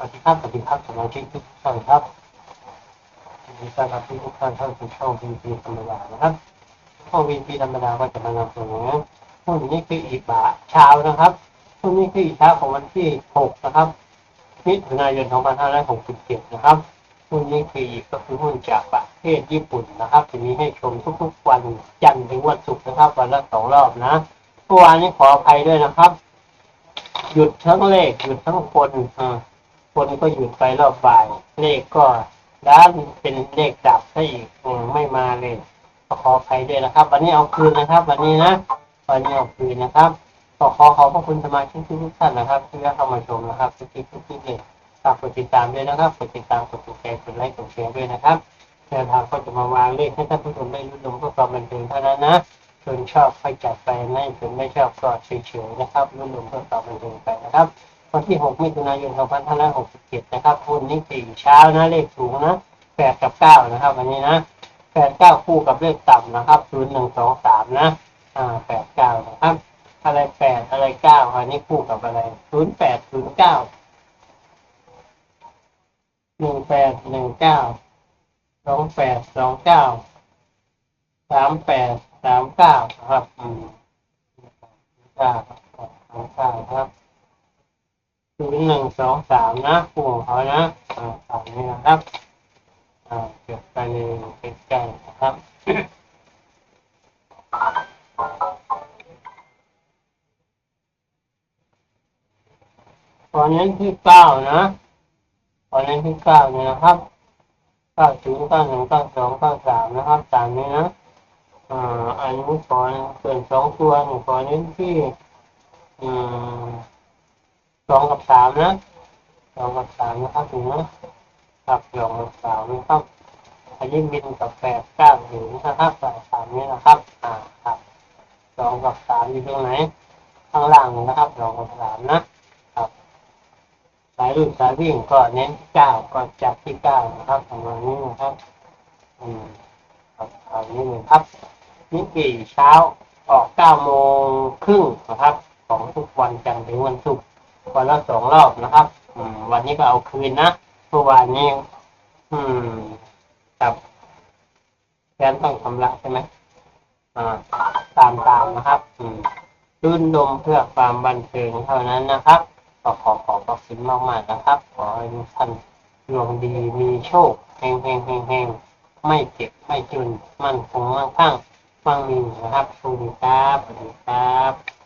สวัสดีครับสวัสดีครับสมาชิกทุกท่านครับยินดีต้อนรับทุกท่านเข้าสู่ช่องวีพีธรรมดานะครับช่องวีพีธรรมดาก็จะมานำเสนอหุ้นนี้คืออีบาเช้านะครับหุ้นนี้คืออีเช้าของวันที่ 6 นะครับมิถุนายน2567 นะครับหุ้นนี้คืออีกก็คือหุ้นจากประเทศญี่ปุ่นนะครับ จะมีให้ชมทุกๆวันจันทร์ถึงวันศุกร์นะครับ วันละสองรอบนะเมื่อวานนี้ขออภัยด้วยนะครับ หยุดทั้งเลขหยุดทั้งคนอ่า คนก็หยุดไปรอบบ่าย เลขก็ด้านเป็นเลขดับซะอีกไม่มาเลยก็ขออภัยด้วยนะครับ วันนี้เอาคืนนะครับ วันนี้นะวันนี้เอาคืนนะครับก็ขอขอบพระคุณสมาชิกทุกท่านนะครับ ที่เข้ามาชมนะครับทุกทีทุกทีเลยฝากกดติดตามด้วยนะครับกดติดตามกดติดใจกดไลค์กดแชร์ด้วยนะครับแนวทางก็จะมาวางเลขให้ท่านผู้ชมได้รู้ลมเพื่อความบันเทิงเท่านั้นนะส่วนชอบให้จัดไปไม่ส่วนไม่ชอบก็เฉยๆนะครับรุ่นรวมเพื่อความบันเทิงไปนะครับ วันที่ 6 มิถุนายน 2567 นะครับคุณนี้สี่เช้านะ เลขสูงนะ 8 กับ 9 นะครับ วันนี้นะ 8 9 คู่กับเลขต่ำนะครับ 0 1 2 3 นะ อ่า 8 9 นะครับ อะไร 8 อะไร 9 อันนี้คู่กับอะไร 0 8 0 9 1 8 1 9 2 8 2 9 3 8 3 9 ครับ อืม9 หนึ่งสองสามนะคู่ของเขานะอ่าสามนี้นะครับอ่าเก็บไปเลยใกล้ๆนะครับตอนนี้ที่เก้านะตอนนี้ที่เก้าเนี่ยนะครับเก้าศูนย์เก้าหนึ่งเก้าสองเก้าสามนะครับตามนี้นะอ่าอันนี้ขอเป็นสองตัวหนูขอเน้นที่ อืม สองกับสามนะสองกับสามนะครับถึงนะครับสองกับสามนะครับอันนี้บินกับแปดเก้าถึงนะครับสายสามนี้นะครับอ่าครับสองกับสามอยู่ตรงไหนข้างล่างนะครับสองกับสามนะครับสายรุ่นสายวิ่งก็เน้นที่เก้าก็จับที่เก้านะครับประมาณนี้นะครับอืมครับเอานี้เลยครับนิกกี้เช้าออกเก้าโมงครึ่งนะครับ ของทุกวันจันทร์ถึงวันศุกร์ วันละสองรอบนะครับอืมวันนี้ก็เอาคืนนะเมื่อวานนี้ อืมกับแฟนต้องชำระใช่ไหมอ่า ตามตามนะครับ อืมรื่นลมเพื่อความบันเทิงเท่านั้นนะครับก็ขอขอบพระคุณมากๆนะครับ ขอให้ท่านดวงดีมีโชคเฮงเฮงเฮงเฮงไม่เจ็บไม่จนมั่นคงมั่งคั่งฟังมีนะครับสวัสดีครับสวัสดีครับ